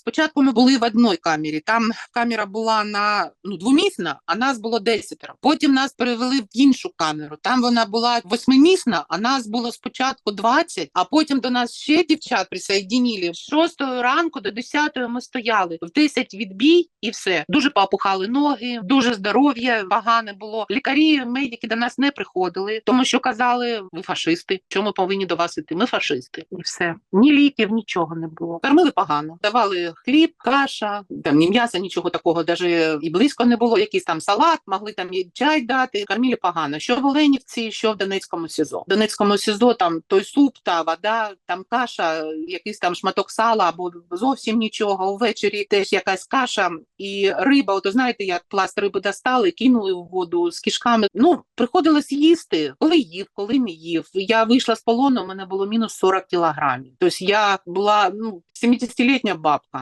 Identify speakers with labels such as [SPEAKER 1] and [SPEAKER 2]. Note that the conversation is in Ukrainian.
[SPEAKER 1] Спочатку ми були в одній камері. Там камера була на ну двомісна, а нас було десятеро. Потім нас перевели в іншу камеру. Там вона була восьмимісна, а нас було спочатку 20, а потім до нас ще дівчат присоединили. З 6 ранку до 10 ми стояли. В 10 відбій і все. Дуже поопухали ноги, дуже здоров'я погане було. Лікарі, медики до нас не приходили, тому що казали, ви фашисти. Чому ми повинні до вас іти? Ми фашисти. І все. Ні ліків, нічого не було. Кормили погано. Давали хліб, каша, там ні м'яса, нічого такого, навіть і близько не було. Якийсь там салат, могли там і чай дати. Кормили погано. Що в Оленівці, що в Донецькому СІЗО. В Донецькому СІЗО там той суп, та вода, там каша, якийсь там шматок сала або зовсім нічого. Увечері теж якась каша і риба. От знаєте, як пласт риби достали, кинули в воду з кишками. Ну приходилось їсти, коли їв, коли не їв. Я вийшла з полону, у мене було мінус 40 кілограмів. Тобто я була ну 70-літня бабка.